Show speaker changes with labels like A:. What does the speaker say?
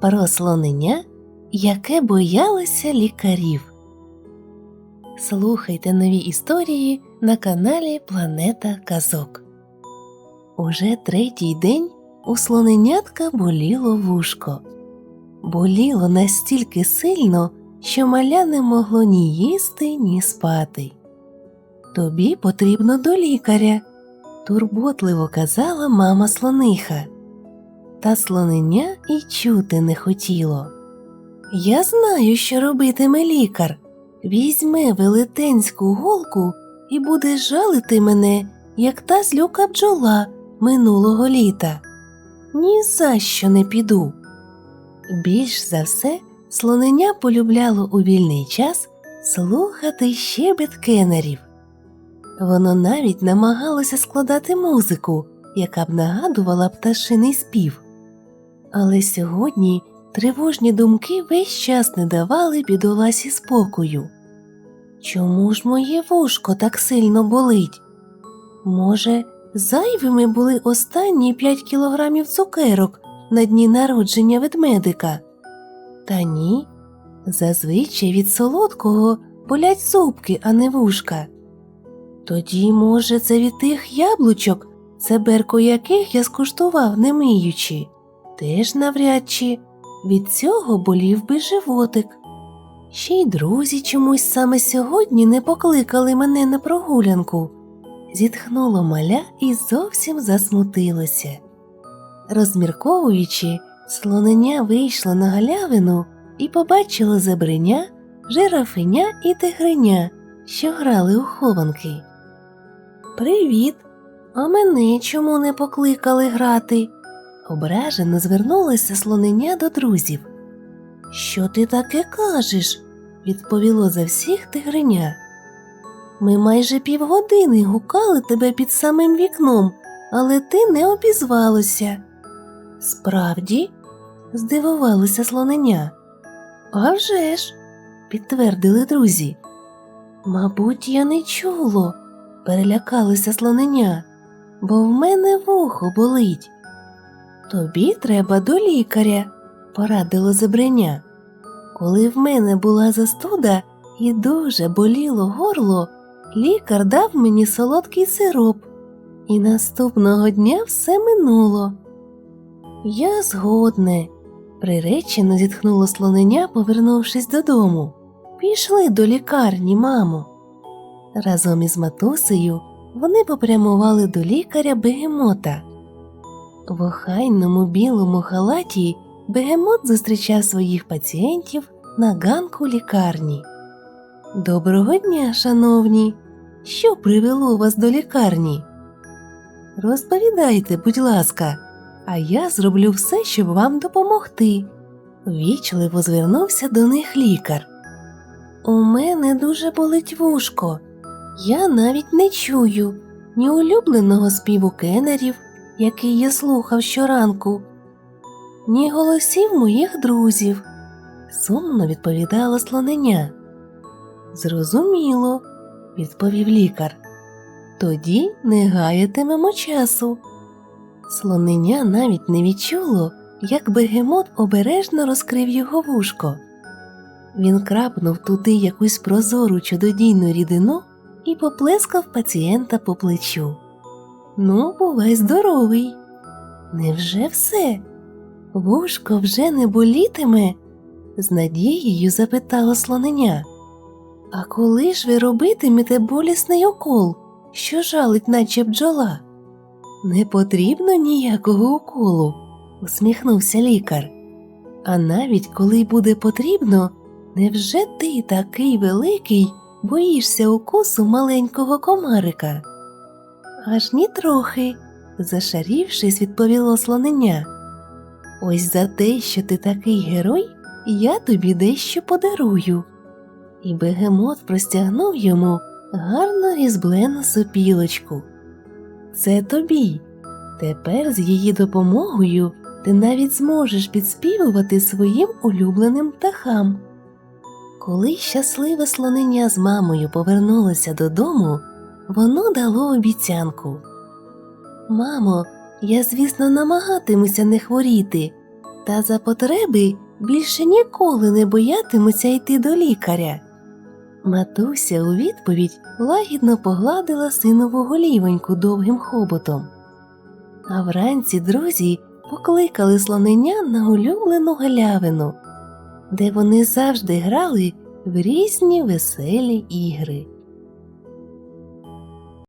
A: Про слонення, яке боялося лікарів. Слухайте нові історії на каналі Планета Казок. Уже третій день у слоненятка боліло вушко. Боліло настільки сильно, що маля не могло ні їсти, ні спати. Тобі потрібно до лікаря, турботливо казала мама слониха. Та слонення і чути не хотіло. Я знаю, що робитиме лікар. Візьме велетенську голку і буде жалити мене, як та злюка бджола минулого літа. Ні за що не піду. Більш за все, слонення полюбляло у вільний час слухати щебет кенерів. Воно навіть намагалося складати музику, яка б нагадувала пташиний спів. Але сьогодні тривожні думки весь час не давали бідоласі спокою. Чому ж моє вушко так сильно болить? Може, зайвими були останні п'ять кілограмів цукерок на дні народження ведмедика? Та ні, зазвичай від солодкого болять зубки, а не вушка. Тоді, може, це від тих яблучок, цеберко яких я скуштував, не миючи. Теж навряд чи від цього болів би животик. Ще й друзі чомусь саме сьогодні не покликали мене на прогулянку. Зітхнуло маля і зовсім засмутилося. Розмірковуючи, слонення вийшло на галявину і побачило зебреня, жирафеня і тигриня, що грали у хованки. Привіт! А мене чому не покликали грати? Ображено звернулося слонення до друзів. Що ти таке кажеш? відповіло за всіх тигриня. Ми майже півгодини гукали тебе під самим вікном, але ти не обізвалося. Справді? здивувалося слонення. «А вже ж!» – підтвердили друзі. Мабуть, я не чуло, перелякалося слонення, бо в мене вухо болить. Тобі треба до лікаря, порадило зебреня. Коли в мене була застуда і дуже боліло горло, лікар дав мені солодкий сироп, і наступного дня все минуло. Я згодне, приречено зітхнуло слонення, повернувшись додому. Пішли до лікарні, мамо. Разом із матусею вони попрямували до лікаря бегемота. В охайному білому халаті бегемот зустрічав своїх пацієнтів на ганку лікарні. Доброго дня, шановні! Що привело вас до лікарні? Розповідайте, будь ласка, а я зроблю все, щоб вам допомогти. Вічливо звернувся до них лікар. У мене дуже болить вушко. Я навіть не чую ні улюбленого співу кенерів, який я слухав щоранку, ні голосів моїх друзів, сумно відповідала слонення. Зрозуміло, відповів лікар. Тоді не гаятимемо часу. Слонення навіть не відчуло, як бегемот обережно розкрив його вушко. Він крапнув туди якусь прозору чудодійну рідину і поплескав пацієнта по плечу. Ну, бувай здоровий. Невже все? Вушко вже не болітиме? з надією запитало слонення. А коли ж ви робитимете болісний укол, що жалить, наче бджола? Не потрібно ніякого уколу, усміхнувся лікар. А навіть коли буде потрібно, невже ти такий великий боїшся укусу маленького комарика? Аж ні трохи, зашарівшись, відповіло слонення. Ось за те, що ти такий герой, я тобі дещо подарую. І бегемот простягнув йому гарно різблену сопілочку. Це тобі. Тепер з її допомогою ти навіть зможеш підспівувати своїм улюбленим птахам. Коли щасливе слонення з мамою повернулося додому, воно дало обіцянку. Мамо, я, звісно, намагатимуся не хворіти, та за потреби більше ніколи не боятимуться йти до лікаря. Матуся у відповідь лагідно погладила синову голівоньку довгим хоботом. А вранці друзі покликали слонення на улюблену галявину, де вони завжди грали в різні веселі ігри.